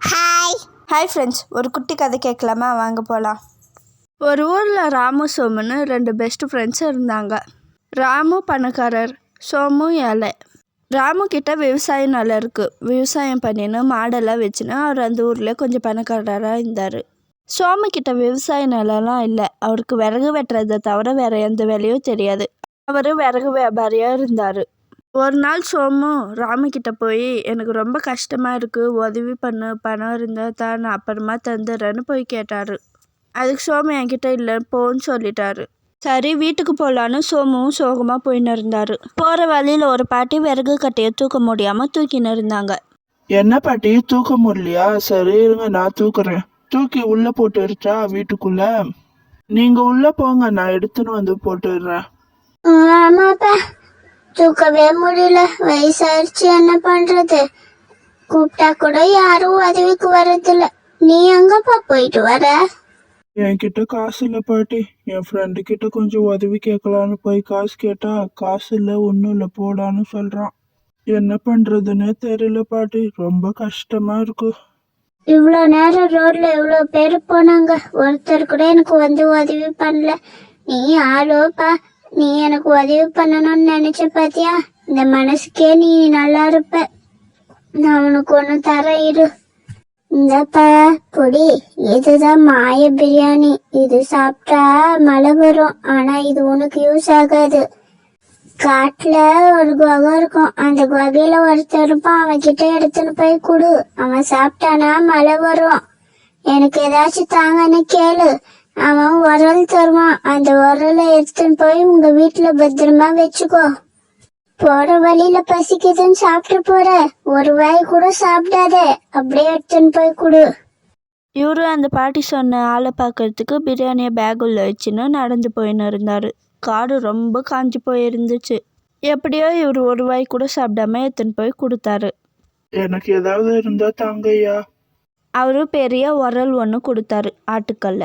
Hi hi friends ஒரு குட்டி கதை கேட்கலாமா? வாங்க போகலாம் ஒரு ஊரில் ராமு சோமுன்னு ரெண்டு பெஸ்ட் ஃப்ரெண்ட்ஸ் இருந்தாங்க. ராமு பணக்காரர் சோமு ஏழை. ராமு கிட்ட விவசாய நிலம் இருக்குது விவசாயம் பண்ணின்னு மாடெல்லாம் வச்சுன்னு அவர் அந்த ஊரில் கொஞ்சம் பணக்காரராக இருந்தார். சோமு கிட்ட விவசாய நிலம்லாம் இல்லை. அவருக்கு விறகு வெட்டுறதை தவிர வேறு எந்த வேலையும் தெரியாது. அவர் விறகு வியாபாரியாக இருந்தார். ஒரு நாள் சோமு ராமு கிட்ட போய் எனக்கு ரொம்ப கஷ்டமாக இருக்குது உதவி பண்ணு பணம் இருந்தால் தான் நான் அப்புறமா தந்துடுறேன்னு போய் கேட்டார். அதுக்கு சோமு என்கிட்ட இல்லை போன்னு சொல்லிட்டாரு. சரி வீட்டுக்கு போகலான்னு சோமுவும் சோகமாக போயின்னு இருந்தார். போகிற வழியில் ஒரு பாட்டி விறகு கட்டையை தூக்க முடியாமல் தூக்கின்னு இருந்தாங்க. என்ன பாட்டி? தூக்க முடியலையா? சரி இருங்க நான் தூக்குறேன். தூக்கி உள்ள போட்டுருச்சா வீட்டுக்குள்ள? நீங்க உள்ள போங்க நான் எடுத்துன்னு வந்து போட்டுடுறேன். ஆமாப்பா தூக்கவே முடியல. வயசாயிருச்சு என்ன பண்றது? கூப்பிட்டா கூட யாரும் உதவிக்கு வர்றதில்ல. நீ எங்கப்பா போயிட்டு வர? என்கிட்ட காசு இல்லை பாட்டி. என் ஃப்ரெண்டு கிட்ட கொஞ்சம் உதவி கேட்கலான்னு போய் காசு கேட்டா காசு இல்லை ஒன்றும் இல்லை போடான்னு சொல்றான். என்ன பண்றதுன்னே தெரியல பாட்டி. ரொம்ப கஷ்டமா இருக்கு. இவ்வளோ நேரம் ரோட்ல இவ்வளோ பேர் போனாங்க. ஒருத்தர் கூட எனக்கு வந்து உதவி பண்ணல. நீ ஆளோப்பா. நீ எனக்கு உதவி பண்ணணும்னு நினைச்ச பாத்தியா? இந்த மனசுக்கே நீ நல்லா இருப்ப. நான் உனக்கு ஒண்ணு தர இரு இந்தப்பா பொடி. இதுதான் மாய பிரியாணி. இது சாப்பிட்டா மழை வரும். ஆனா இது உனக்கு யூஸ் ஆகாது. காட்டுல ஒரு குகை இருக்கும். அந்த குகையில ஒருத்தர் இருப்பான். அவன் கிட்ட எடுத்துன்னு போய் கொடு. அவன் சாப்பிட்டானா மழை வரும். எனக்கு ஏதாச்சும் தாங்கன்னு கேளு. அவன் உரல் தருவான். அந்த உரலை எடுத்துன்னு போய் உங்க வீட்டுல பத்திரமா வச்சுக்கோ. போற வழியில பசிக்குதுன்னு சாப்பிட்டு போற. ஒரு வாய் கூட சாப்பிடாத. அப்படியே எடுத்துன்னு போய் கொடு. இவரு அந்த பாட்டி சொன்ன ஆளை பார்க்கறதுக்கு பிரியாணியை பேக் உள்ள வச்சுன்னு நடந்து போயின்னு இருந்தார். காடு ரொம்ப காஞ்சி போயிருந்துச்சு. எப்படியோ இவர் ஒரு வாய் கூட சாப்பிடாம எடுத்துன்னு போய் கொடுத்தாரு. எனக்கு ஏதாவது இருந்தா தாங்கய்யா. அவரு பெரிய உரல் ஒன்று கொடுத்தாரு ஆட்டுக்கல்ல.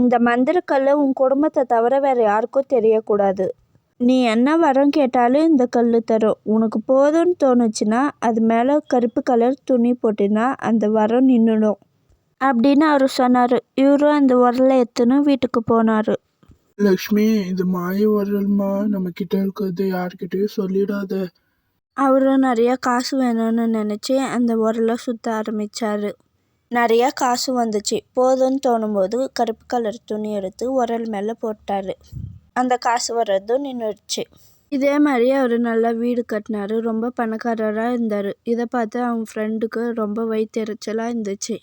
இந்த மந்திரக்கல்லை உன் குடும்பத்தை தவிர வேற யாருக்கும் தெரியக்கூடாது. நீ என்ன வரம் கேட்டாலும் இந்த கல் தரும். உனக்கு போதும்னு தோணுச்சுன்னா அது மேலே கருப்பு கலர் துணி போட்டினா அந்த வரம் நின்றுடும் அப்படின்னு அவர் சொன்னார். இவரும் அந்த உரலை எடுத்துன்னு வீட்டுக்கு போனார். லக்ஷ்மி இது மாய வரல்மா நம்ம கிட்ட இருக்கிறது யார்கிட்டயும் சொல்லிடாத. அவரும் நிறைய காசு வேணும்னு நினச்சி அந்த உரலை சுற்ற ஆரம்பித்தார் நிறைய காசு வந்துச்சு. போதும்னு தோணும்போது கருப்பு கலர் துணி எடுத்து உரல் மேலே போட்டார். அந்த காசு வர்றதும் நின்றுடுச்சு இதே மாதிரி அவர் நல்லா வீடு கட்டினார். ரொம்ப பணக்காரராக இருந்தார். இதை பார்த்து அவங்க ஃப்ரெண்டுக்கு ரொம்ப வயிற்றுச்சலாக இருந்துச்சு.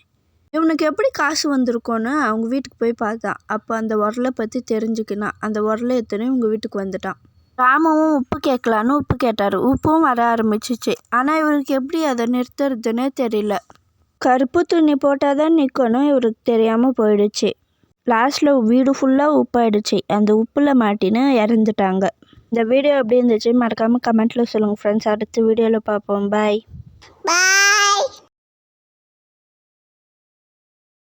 இவனுக்கு எப்படி காசு வந்திருக்கோன்னு அவங்க வீட்டுக்கு போய் பார்த்தான். அப்போ அந்த உரலை பற்றி தெரிஞ்சுக்கினான். அந்த உரலை எடுத்துன்னு இவங்க வீட்டுக்கு வந்துட்டான். ராமவும் உப்பு கேட்கலான்னு உப்பு கேட்டார். உப்பும் வர ஆரம்பிச்சிச்சு. ஆனால் இவருக்கு எப்படி அதை நிறுத்துறதுன்னே தெரியல. கருப்பு துணி போட்டால் தான் நிற்கணும் இவருக்கு தெரியாமல் போயிடுச்சு. லாஸ்ட்டில் வீடு ஃபுல்லாக உப்பாயிடுச்சு. அந்த உப்பில் மாட்டின்னு இறந்துட்டாங்க. இந்த வீடியோ எப்படி இருந்துச்சு மறக்காமல் கமெண்ட்டில் சொல்லுங்கள் ஃப்ரெண்ட்ஸ் அடுத்த வீடியோவில் பார்ப்போம். பாய் பாய்